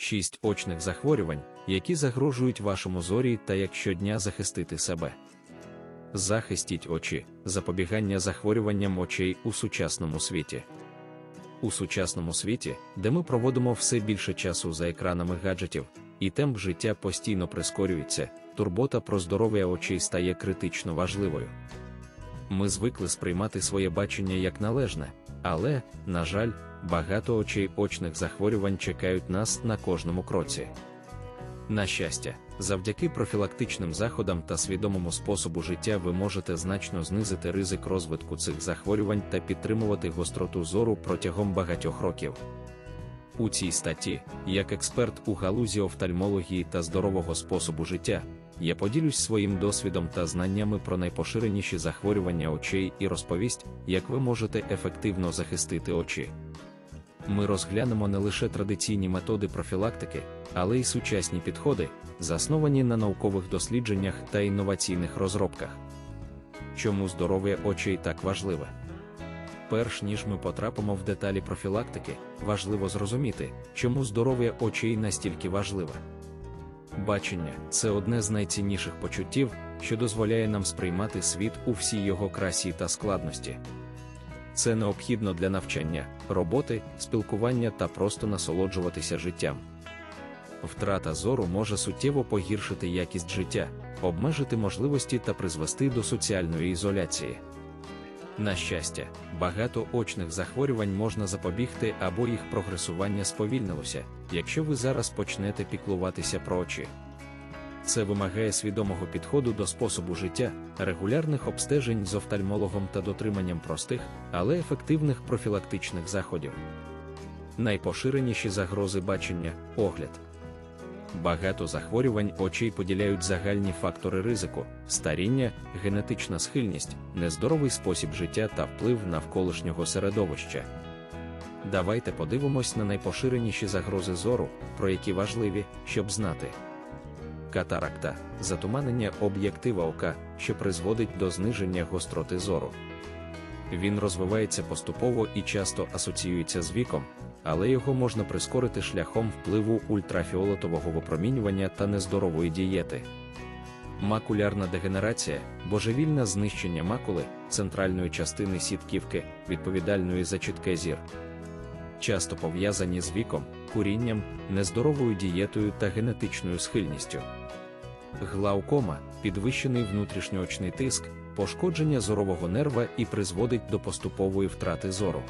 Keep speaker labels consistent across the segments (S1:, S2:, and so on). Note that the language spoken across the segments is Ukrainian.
S1: 6 очних захворювань, які загрожують вашому зорі та як щодня захистити себе. Захистіть очі, запобігання захворюванням очей у сучасному світі. У сучасному світі, де ми проводимо все більше часу за екранами гаджетів, і темп життя постійно прискорюється, турбота про здоров'я очей стає критично важливою. Ми звикли сприймати своє бачення як належне, але, на жаль, багато очей очних захворювань чекають нас на кожному кроці. На щастя, завдяки профілактичним заходам та свідомому способу життя ви можете значно знизити ризик розвитку цих захворювань та підтримувати гостроту зору протягом багатьох років. У цій статті, як експерт у галузі офтальмології та здорового способу життя, я поділюсь своїм досвідом та знаннями про найпоширеніші захворювання очей і розповість, як ви можете ефективно захистити очі. Ми розглянемо не лише традиційні методи профілактики, але й сучасні підходи, засновані на наукових дослідженнях та інноваційних розробках. Чому здоров'я очей так важливе? Перш ніж ми потрапимо в деталі профілактики, важливо зрозуміти, чому здоров'я очей настільки важливе. Бачення це одне з найцінніших почуттів, що дозволяє нам сприймати світ у всій його красі та складності. Це необхідно для навчання, роботи, спілкування та просто насолоджуватися життям. Втрата зору може суттєво погіршити якість життя, обмежити можливості та призвести до соціальної ізоляції. На щастя, багато очних захворювань можна запобігти або їх прогресування сповільнилося, якщо ви зараз почнете піклуватися про очі. Це вимагає свідомого підходу до способу життя, регулярних обстежень з офтальмологом та дотриманням простих, але ефективних профілактичних заходів. Найпоширеніші загрози бачення огляд. Багато захворювань очей поділяють загальні фактори ризику, старіння, генетична схильність, нездоровий спосіб життя та вплив навколишнього середовища. Давайте подивимось на найпоширеніші загрози зору, про які важливі, щоб знати. Катаракта затуманення об'єктива ока, що призводить до зниження гостроти зору. Він розвивається поступово і часто асоціюється з віком, але його можна прискорити шляхом впливу ультрафіолетового випромінювання та нездорової дієти. Макулярна дегенерація, божевільне знищення макули, центральної частини сітківки, відповідальної за чітке зір. Часто пов'язані з віком, курінням, нездоровою дієтою та генетичною схильністю. Глаукома, підвищений внутрішньоочний тиск, пошкодження зорового нерва і призводить до поступової втрати зору.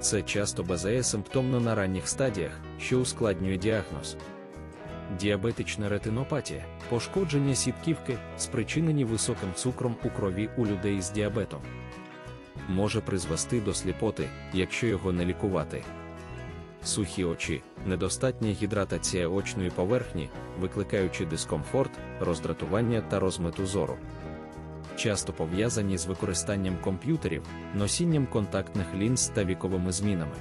S1: Це часто базає симптомно на ранніх стадіях, що ускладнює діагноз. Діабетична ретинопатія, пошкодження сітківки, спричинені високим цукром у крові у людей з діабетом, може призвести до сліпоти, якщо його не лікувати. Сухі очі, недостатня гідратація очної поверхні, викликаючи дискомфорт, роздратування та розмиту зору часто пов'язані з використанням комп'ютерів, носінням контактних лінз та віковими змінами.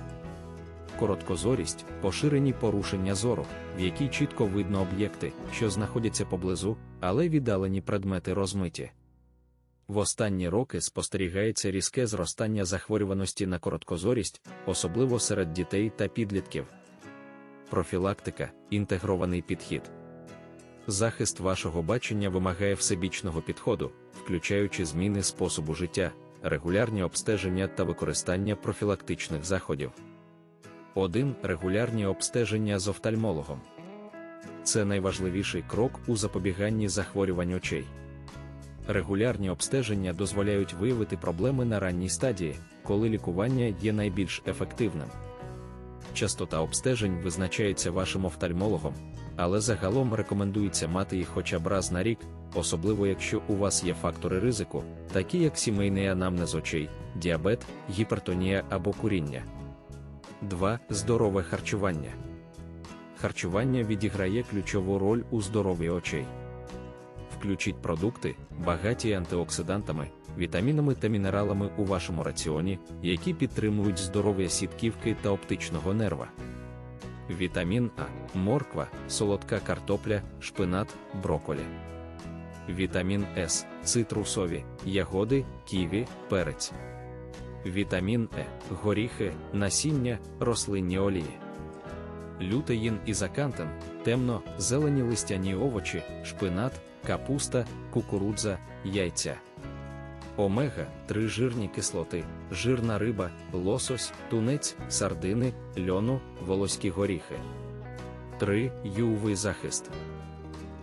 S1: Короткозорість поширені порушення зору, в якій чітко видно об'єкти, що знаходяться поблизу, але віддалені предмети розмиті. В останні роки спостерігається різке зростання захворюваності на короткозорість, особливо серед дітей та підлітків. Профілактика інтегрований підхід. Захист вашого бачення вимагає всебічного підходу, включаючи зміни способу життя, регулярні обстеження та використання профілактичних заходів. 1. Регулярні обстеження з офтальмологом. Це найважливіший крок у запобіганні захворювань очей. Регулярні обстеження дозволяють виявити проблеми на ранній стадії, коли лікування є найбільш ефективним. Частота обстежень визначається вашим офтальмологом, але загалом рекомендується мати їх хоча б раз на рік, особливо якщо у вас є фактори ризику, такі як сімейний анамнез очей, діабет, гіпертонія або куріння. 2. Здорове харчування. Харчування відіграє ключову роль у здоров'ї очей. Включіть продукти, багаті антиоксидантами, вітамінами та мінералами у вашому раціоні, які підтримують здоров'я сітківки та оптичного нерва. Вітамін А, морква, солодка картопля, шпинат, броколі. Вітамін С, цитрусові, ягоди, ківі, перець. Вітамін Е, горіхи, насіння, рослинні олії. лютеїн і закантин, темно, зелені листяні овочі, шпинат, капуста, кукурудза, яйця. Омега 3 жирні кислоти, жирна риба, лосось, тунець, сардини, льону, волоські горіхи. 3. UV захист.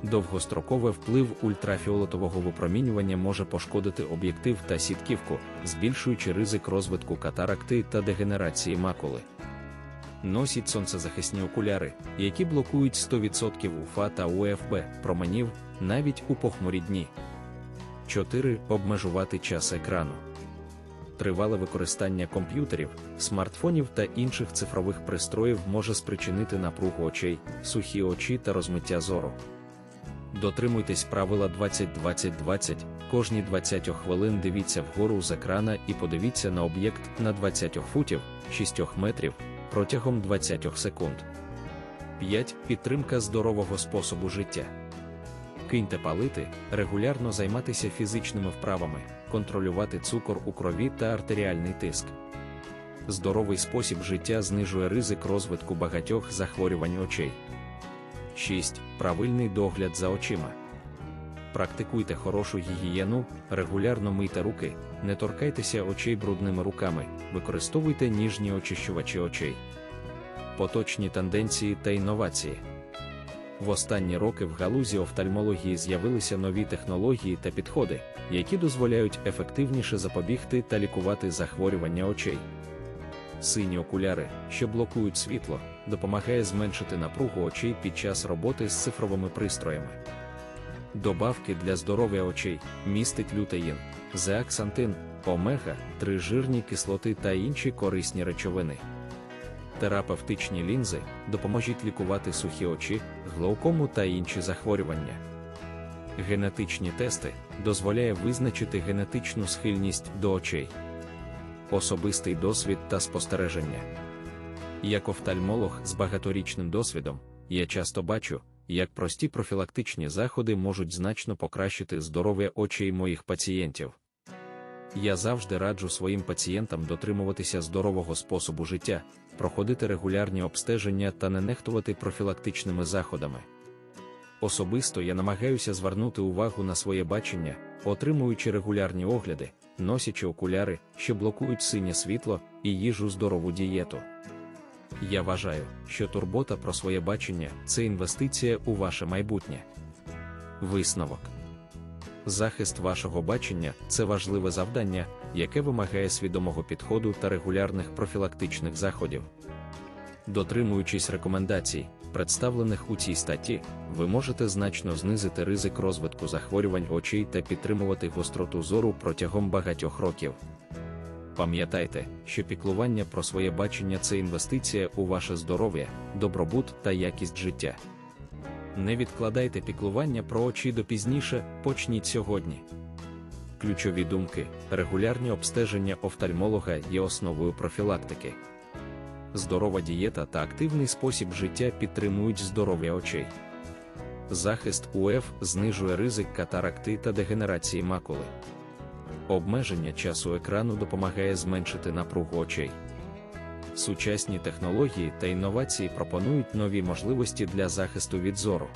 S1: Довгостроковий вплив ультрафіолетового випромінювання може пошкодити об'єктив та сітківку, збільшуючи ризик розвитку катаракти та дегенерації макули. Носіть сонцезахисні окуляри, які блокують 100% УФА та УФБ променів навіть у похмурі дні. 4. Обмежувати час екрану. Тривале використання комп'ютерів, смартфонів та інших цифрових пристроїв може спричинити напругу очей, сухі очі та розмиття зору. Дотримуйтесь правила 20-20-20, кожні 20 хвилин дивіться вгору з екрана і подивіться на об'єкт на 20 футів 6 метрів протягом 20 секунд. 5. Підтримка здорового способу життя. Киньте палити, регулярно займатися фізичними вправами, контролювати цукор у крові та артеріальний тиск. Здоровий спосіб життя знижує ризик розвитку багатьох захворювань очей. 6. Правильний догляд за очима. Практикуйте хорошу гігієну, регулярно мийте руки, не торкайтеся очей брудними руками, використовуйте ніжні очищувачі очей. Поточні тенденції та інновації. В останні роки в галузі офтальмології з'явилися нові технології та підходи, які дозволяють ефективніше запобігти та лікувати захворювання очей. Сині окуляри, що блокують світло, допомагає зменшити напругу очей під час роботи з цифровими пристроями. Добавки для здоров'я очей містить лютеїн, зеаксантин, омега, три жирні кислоти та інші корисні речовини. Терапевтичні лінзи допоможуть лікувати сухі очі, глаукому та інші захворювання. Генетичні тести дозволяє визначити генетичну схильність до очей. Особистий досвід та спостереження. Як офтальмолог з багаторічним досвідом, я часто бачу, як прості профілактичні заходи можуть значно покращити здоров'я очей моїх пацієнтів. Я завжди раджу своїм пацієнтам дотримуватися здорового способу життя, проходити регулярні обстеження та не нехтувати профілактичними заходами. Особисто я намагаюся звернути увагу на своє бачення, отримуючи регулярні огляди, носячи окуляри, що блокують синє світло і їжу здорову дієту. Я вважаю, що турбота про своє бачення це інвестиція у ваше майбутнє. Висновок. Захист вашого бачення це важливе завдання, яке вимагає свідомого підходу та регулярних профілактичних заходів. Дотримуючись рекомендацій, представлених у цій статті, ви можете значно знизити ризик розвитку захворювань очей та підтримувати гостроту зору протягом багатьох років. Пам'ятайте, що піклування про своє бачення це інвестиція у ваше здоров'я, добробут та якість життя. Не відкладайте піклування про очі до пізніше, почніть сьогодні. Ключові думки, регулярні обстеження офтальмолога є основою профілактики. Здорова дієта та активний спосіб життя підтримують здоров'я очей. Захист УФ знижує ризик катаракти та дегенерації макули. Обмеження часу екрану допомагає зменшити напругу очей. Сучасні технології та інновації пропонують нові можливості для захисту від зору.